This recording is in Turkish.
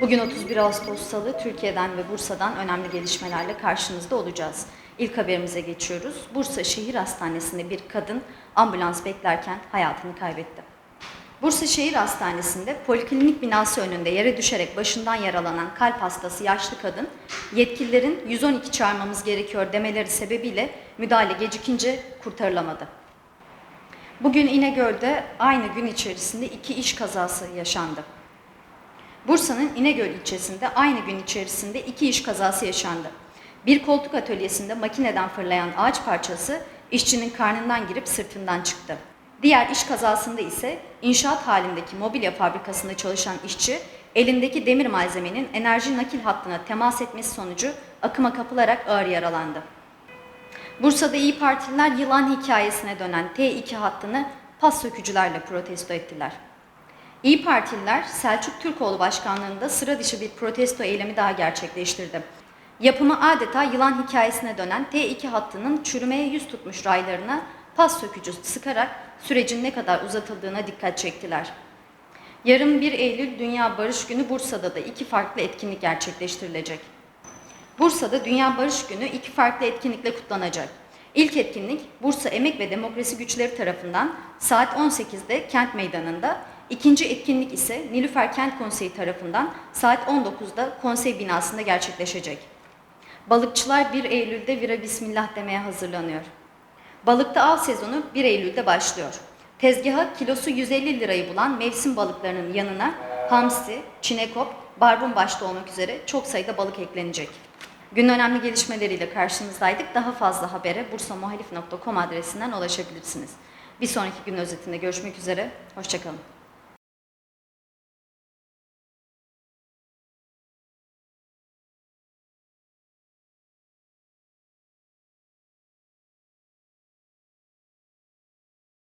Bugün 31 Ağustos Salı Türkiye'den ve Bursa'dan önemli gelişmelerle karşınızda olacağız. İlk haberimize geçiyoruz. Bursa Şehir Hastanesi'nde bir kadın ambulans beklerken hayatını kaybetti. Bursa Şehir Hastanesi'nde poliklinik binası önünde yere düşerek başından yaralanan kalp hastası yaşlı kadın, yetkililerin 112 çağırmamız gerekiyor demeleri sebebiyle müdahale gecikince kurtarılamadı. Bugün İnegöl'de aynı gün içerisinde iki iş kazası yaşandı. Bursa'nın İnegöl ilçesinde aynı gün içerisinde iki iş kazası yaşandı. Bir koltuk atölyesinde makineden fırlayan ağaç parçası işçinin karnından girip sırtından çıktı. Diğer iş kazasında ise inşaat halindeki mobilya fabrikasında çalışan işçi elindeki demir malzemenin enerji nakil hattına temas etmesi sonucu akıma kapılarak ağır yaralandı. Bursa'da İyi Partililer yılan hikayesine dönen T2 hattını pas sökücülerle protesto ettiler. İyi Partililer Selçuk Türkoğlu başkanlığında sıra dışı bir protesto eylemi daha gerçekleştirdi. Yapımı adeta yılan hikayesine dönen T2 hattının çürümeye yüz tutmuş raylarına pas sökücü sıkarak sürecin ne kadar uzatıldığına dikkat çektiler. Yarın 1 Eylül Dünya Barış Günü Bursa'da da iki farklı etkinlik gerçekleştirilecek. Bursa'da Dünya Barış Günü iki farklı etkinlikle kutlanacak. İlk etkinlik Bursa Emek ve Demokrasi Güçleri tarafından saat 18'de Kent Meydanı'nda, ikinci etkinlik ise Nilüfer Kent Konseyi tarafından saat 19'da konsey binasında gerçekleşecek. Balıkçılar 1 Eylül'de vira bismillah demeye hazırlanıyor. Balıkta av sezonu 1 Eylül'de başlıyor. Tezgaha kilosu 150 lirayı bulan mevsim balıklarının yanına hamsi, çinekop, barbun başta olmak üzere çok sayıda balık eklenecek. Günün önemli gelişmeleriyle karşınızdaydık. Daha fazla habere bursamuhalif.com adresinden ulaşabilirsiniz. Bir sonraki gün özetinde görüşmek üzere. Hoşçakalın.